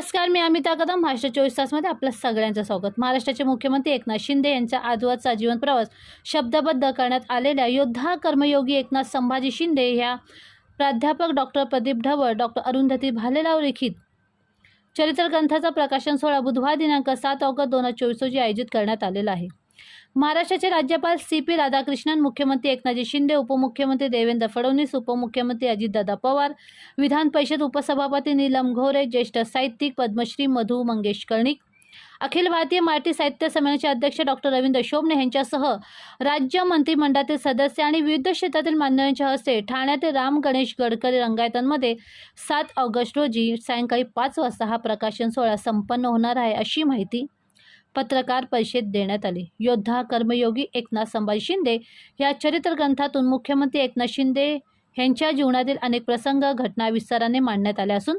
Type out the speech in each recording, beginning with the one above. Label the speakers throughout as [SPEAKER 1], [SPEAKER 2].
[SPEAKER 1] नमस्कार मी अमिता कदम. महाराष्ट्र चोवीस तासमध्ये आपलं सगळ्यांचं स्वागत. महाराष्ट्राचे मुख्यमंत्री एकनाथ शिंदे यांचा आजवरचा जीवन प्रवास शब्दबद्ध करण्यात आलेल्या योद्धा कर्मयोगी एकनाथ संभाजी शिंदे ह्या प्राध्यापक डॉक्टर प्रदीप ढवळ डॉक्टर अरुंधती भालेराव लिखित. चरित्र ग्रंथाचा प्रकाशन सोहळा बुधवार दिनांक सात ऑगस्ट दोन हजार चोवीस रोजी आयोजित करण्यात आलेला आहे. महाराष्ट्राचे राज्यपाल सी पी राधाकृष्णन मुख्यमंत्री एकनाथजी शिंदे उपमुख्यमंत्री देवेंद्र फडणवीस उपमुख्यमंत्री अजितदादा पवार विधान परिषद उपसभापती नीलम घोरे ज्येष्ठ साहित्यिक पद्मश्री मधु मंगेश कर्णिक अखिल भारतीय मराठी साहित्य संमेलनाचे अध्यक्ष डॉक्टर रवींद्र शोभणे यांच्यासह राज्य मंत्रिमंडळातील सदस्य आणि विविध क्षेत्रातील मान्यवरांच्या हस्ते ठाण्यातील राम गणेश गडकरी रंगायतांमध्ये सात ऑगस्ट रोजी सायंकाळी पाच वाजता हा प्रकाशन सोहळा संपन्न होणार आहे अशी माहिती पत्रकार परिषद देण्यात आली. योद्धा कर्मयोगी एकनाथ संभाजी शिंदे या चरित्र ग्रंथातून मुख्यमंत्री एकनाथ शिंदे यांच्या जीवनातील अनेक प्रसंग घटना विस्ताराने मांडण्यात आल्या असून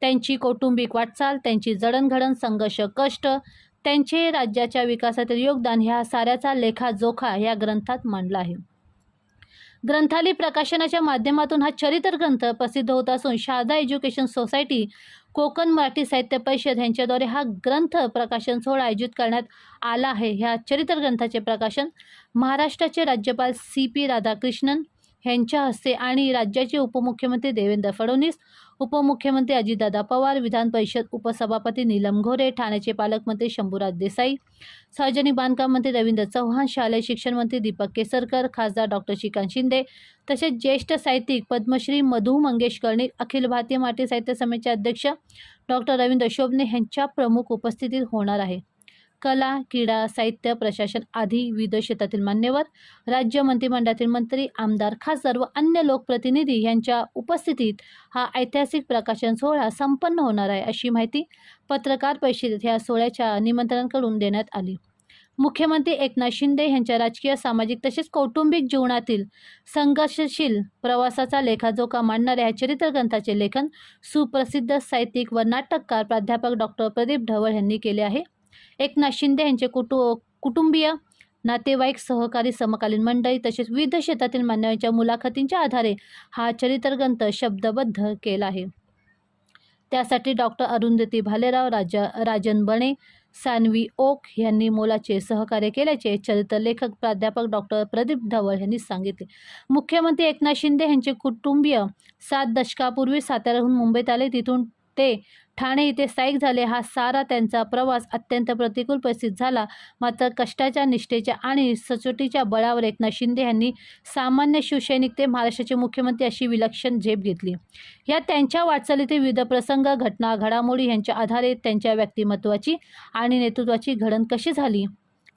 [SPEAKER 1] त्यांची कौटुंबिक वाटचाल त्यांची जडणघडण संघर्ष कष्ट त्यांचे राज्याच्या विकासातील योगदान ह्या साऱ्याचा लेखाजोखा या ग्रंथात मांडला आहे. ग्रंथालय प्रकाशनाच्या माध्यमातून हा चरित्र ग्रंथ प्रसिद्ध होत असून शारदा एज्युकेशन सोसायटी कोकण मराठी साहित्य परिषद यांच्याद्वारे हा ग्रंथ प्रकाशन सोहळा आयोजित करण्यात आला आहे. ह्या चरित्र ग्रंथाचे प्रकाशन महाराष्ट्राचे राज्यपाल सी पी राधाकृष्णन यांच्या हस्ते आणि राज्याचे उपमुख्यमंत्री देवेंद्र फडणवीस उपमुख्यमंत्री अजितदादा पवार विधान परिषद उपसभापती नीलम घोरे ठाण्याचे पालकमंत्री शंभूराज देसाई सार्वजनिक बांधकाम मंत्री रवींद्र चव्हाण शालेय शिक्षण मंत्री दीपक केसरकर खासदार डॉक्टर श्रीकांत शिंदे तसेच ज्येष्ठ साहित्यिक पद्मश्री मधू मंगेश कर्णिक अखिल भारतीय मराठी साहित्य समितीचे अध्यक्ष डॉक्टर रवींद्र शोभणे यांच्या प्रमुख उपस्थितीत होणार आहे. कला क्रीडा साहित्य प्रशासन आदी विविध क्षेत्रातील मान्यवर राज्य मंत्रिमंडळातील मंत्री आमदार खासदार व अन्य लोकप्रतिनिधी यांच्या उपस्थितीत हा ऐतिहासिक प्रकाशन सोहळा संपन्न होणार आहे अशी माहिती पत्रकार परिषदेत या सोहळ्याच्या निमंत्रणाकडून देण्यात आली. मुख्यमंत्री एकनाथ शिंदे यांच्या राजकीय सामाजिक तसेच कौटुंबिक जीवनातील संघर्षशील प्रवासाचा लेखाजोखा मांडणाऱ्या या चरित्र ग्रंथाचे लेखन सुप्रसिद्ध साहित्यिक व नाटककार प्राध्यापक डॉक्टर प्रदीप ढवळ यांनी केले आहे. एकनाथ शिंदे यांचे कुटु कुटुंबीय नातेवाईक सहकारी समकालीन मंडळी तसेच विविध क्षेत्रातील मान्यवांच्या मुलाखतींच्या आधारे हा चरित्रग्रंथ शब्दबद्ध केला आहे. त्यासाठी डॉक्टर अरुंधती भालेराव राजा राजन बणे सानवी ओक यांनी मोलाचे सहकार्य केल्याचे चरित्र लेखक प्राध्यापक डॉक्टर प्रदीप धवळ यांनी सांगितले. मुख्यमंत्री एकनाथ शिंदे यांचे कुटुंबीय सात दशकापूर्वी साताऱ्याहून मुंबईत आले. तिथून ते. ठाणे इथे स्थायिक झाले. हा सारा त्यांचा प्रवास अत्यंत प्रतिकूल परिस्थितीत झाला. मात्र कष्टाच्या निष्ठेच्या आणि सचोटीच्या बळावर एकनाथ शिंदे यांनी सामान्य शिवसैनिक ते महाराष्ट्राचे मुख्यमंत्री अशी विलक्षण झेप घेतली. या त्यांच्या वाटचालीतील विविध प्रसंग घटना घडामोडी यांच्या आधारे त्यांच्या व्यक्तिमत्वाची आणि नेतृत्वाची घडण कशी झाली?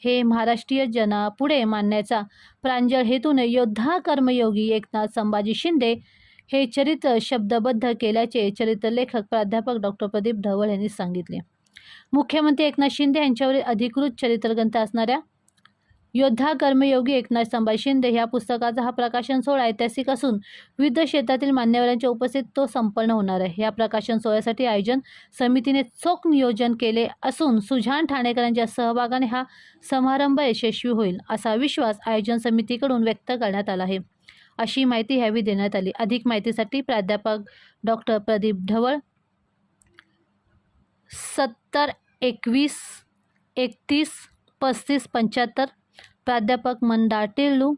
[SPEAKER 1] हे महाराष्ट्रीय जनापुढे मानण्याचा प्रांजळ हेतूने योद्धा कर्मयोगी एकनाथ संभाजी शिंदे हे चरित्र शब्दबद्ध केल्याचे चरित्र लेखक प्राध्यापक डॉक्टर प्रदीप ढवळ यांनी सांगितले. मुख्यमंत्री एकनाथ शिंदे यांच्यावरील अधिकृत चरित्रग्रंथ असणाऱ्या योद्धा कर्मयोगी एकनाथ संभाजी शिंदे ह्या पुस्तकाचा हा प्रकाशन सोहळा ऐतिहासिक असून विविध क्षेत्रातील मान्यवरांच्या उपस्थित तो संपन्न होणार आहे. या प्रकाशन सोहळ्यासाठी आयोजन समितीने चोख नियोजन केले असून सुजान ठाणेकरांच्या सहभागाने हा समारंभ यशस्वी होईल असा विश्वास आयोजन समितीकडून व्यक्त करण्यात आला आहे. अशी माहिती ह्यावेळी देण्यात आली. अधिक माहितीसाठी प्राध्यापक डॉक्टर प्रदीप ढवळ. सत्तर एकवीस एकतीस पस्तीस पंच्याहत्तर. प्राध्यापक मंदा टेलू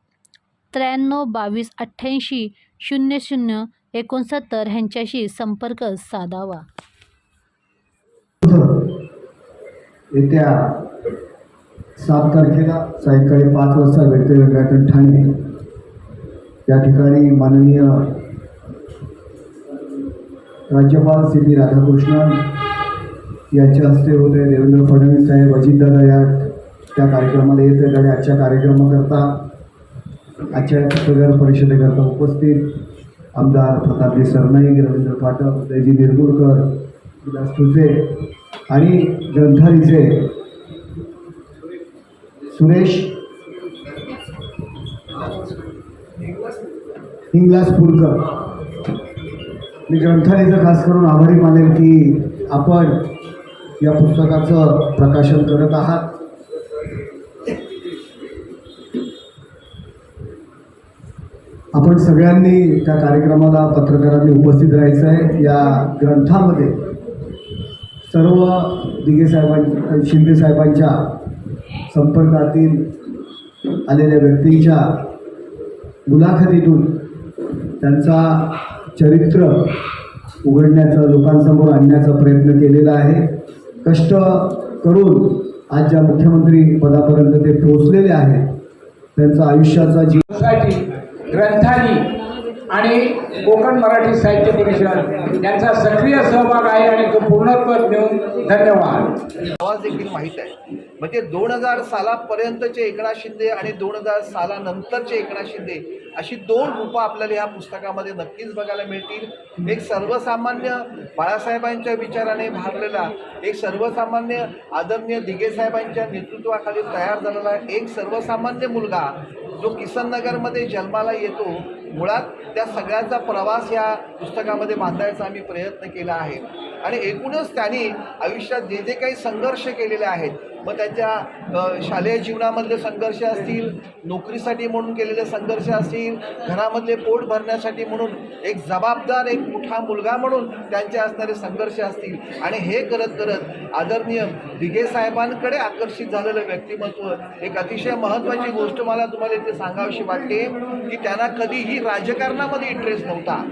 [SPEAKER 1] त्र्याण्णव बावीस अठ्ठ्याऐंशी शून्य शून्य एकोणसत्तर ह्यांच्याशी संपर्क साधावा.
[SPEAKER 2] येत्या सात तारखेला सायंकाळी पाच वाजता भेटते ठाणे या ठिकाणी माननीय राज्यपाल सी पी राधाकृष्णन यांच्या हस्ते होते देवेंद्र फडणवीस साहेब अजितदादा या त्या कार्यक्रमाला येत आहेत आणि आजच्या कार्यक्रमाकरता आजच्या पत्रकार परिषदेकरता उपस्थित आमदार प्रतापजी सरनाईक रवींद्र पाठक उदयजी निरगुडकर विलास तुझे आणि ग्रंथालीचे सुरेश इंग्लास पुरकर. मी ग्रंथालयाचं खास करून आभारी मानेल की आपण या पुस्तकाचं प्रकाशन करत आहात. आपण सगळ्यांनी त्या कार्यक्रमाला पत्रकारांनी उपस्थित राहायचं आहे. या ग्रंथामध्ये सर्व दिघे साहेबां शिंदे साहेबांच्या संपर्कातील आलेल्या व्यक्तींच्या मुलाखतीतून त्यांचा चरित्र उघडण्याचा लोकांसमोर आणण्याचा प्रयत्न केलेला आहे. कष्ट करून आज ज्या मुख्यमंत्री पदापर्यंत ते पोहोचलेले आहेत त्यांचा आयुष्याचा जी
[SPEAKER 3] सोसायटी ग्रंथाली आणि कोकण मराठी साहित्य परिषद यांचा सक्रिय सहभाग आहे आणि तो पूर्णत्व देऊन धन्यवाद.
[SPEAKER 4] आवाज देखील माहीत आहे. म्हणजे दोन हजार सालापर्यंतचे एकनाथ शिंदे आणि दोन हजार सालानंतरचे एकनाथ शिंदे अशी दोन रूपं आपल्याला ह्या पुस्तकामध्ये नक्कीच बघायला मिळतील. एक सर्वसामान्य बाळासाहेबांच्या विचाराने भारलेला एक सर्वसामान्य आदरणीय दिगेसाहेबांच्या नेतृत्वाखाली तयार झालेला एक सर्वसामान्य मुलगा जो किसननगरमध्ये जन्माला येतो मुळात त्या सगळ्यांचा प्रवास या पुस्तकामध्ये बांधायचा आम्ही प्रयत्न केला आहे. आणि एकूणच त्यांनी आयुष्यात जे जे काही संघर्ष केलेले आहेत मग त्यांच्या शालेय जीवनामधले संघर्ष असतील नोकरीसाठी म्हणून केलेले संघर्ष असतील घरामधले पोट भरण्यासाठी म्हणून एक जबाबदार एक मोठा मुलगा म्हणून त्यांचे असणारे संघर्ष असतील. आणि हे करत करत आदरणीय दिघे साहेबांकडे आकर्षित झालेलं व्यक्तिमत्व एक अतिशय महत्त्वाची गोष्ट मला तुम्हाला इथे सांगावीशी वाटते की त्यांना कधीही राजकारणामध्ये इंटरेस्ट नव्हता.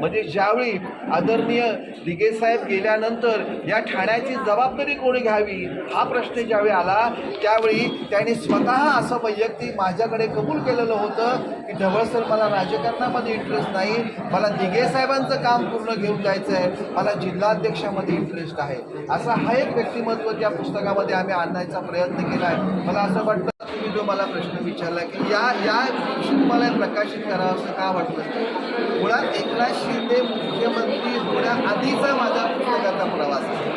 [SPEAKER 4] म्हणजे ज्यावेळी आदरणीय दिघे साहेब गेल्यानंतर या ठाण्याची जबाबदारी कोणी घ्यावी हा प्रश्न ज्यावेळी आला त्यावेळी त्यांनी स्वतः असं वैयक्तिक माझ्याकडे कबूल केलेलं होतं की ढवळसर मला राजकारणामध्ये इंटरेस्ट नाही. मला दिघे साहेबांचं काम पूर्ण घेऊन जायचं आहे मला जिल्हाध्यक्षामध्ये इंटरेस्ट आहे. असा हा एक व्यक्तिमत्व त्या पुस्तकामध्ये आम्ही आणण्याचा प्रयत्न केला आहे मला असं वाटतं तुम्ही जो मला प्रश्न विचारला की या या दिवशी तुम्हाला प्रकाशित करावं असं का वाटतं मुळात एकनाथ शिंदे मुख्यमंत्री होण्याआधीचा माझा पुस्तकाचा प्रवास आहे.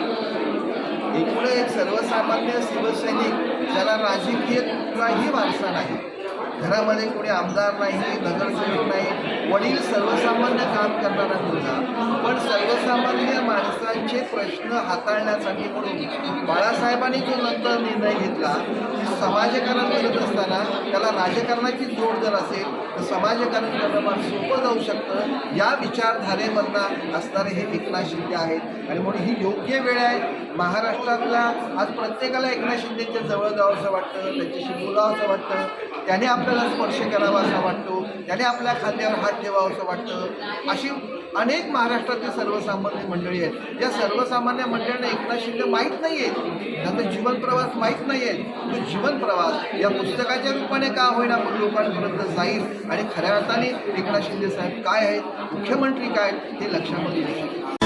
[SPEAKER 4] एकूण एक सर्वसामान्य शिवसैनिक ज्याला राजकीय कुठलाही वारसा नाही. घरामध्ये कोणी आमदार नाही नगरसेवक नाही वडील सर्वसामान्य काम करणारा मुलगा. पण सर्वसामान्य माणसांचे प्रश्न हाताळण्यासाठी म्हणून बाळासाहेबांनी जो नंतर निर्णय घेतला समाजकारण करत असताना त्याला राजकारणाची जोड जर असेल तर समाजकारण करणं फार सोपं जाऊ शकतं. या विचारधारेमधनं असणारे हे एकनाथ शिंदे आहेत. आणि म्हणून ही योग्य वेळ आहे. महाराष्ट्रातला आज प्रत्येकाला एकनाथ शिंदेच्या जवळ जावं असं वाटतं त्यांच्याशी बोलावं असं वाटतं. त्याने त्याने आपल्याला स्पर्श करावा असा वाटतो. त्याने आपल्या खांद्यावर हात ठेवावं असं वाटतं. अशी अनेक महाराष्ट्रातील सर्वसामान्य मंडळी आहेत. या सर्वसामान्य मंडळींना एकनाथ शिंदे माहीत नाही आहेत त्यांचा जीवन प्रवास माहीत नाही आहे तो जीवन प्रवास या पुस्तकाच्या रूपाने का होईना पण लोकांपर्यंत जाईल? आणि खऱ्या अर्थाने एकनाथ शिंदे साहेब काय आहेत? मुख्यमंत्री काय आहेत? हे लक्षामध्ये येऊ शकतात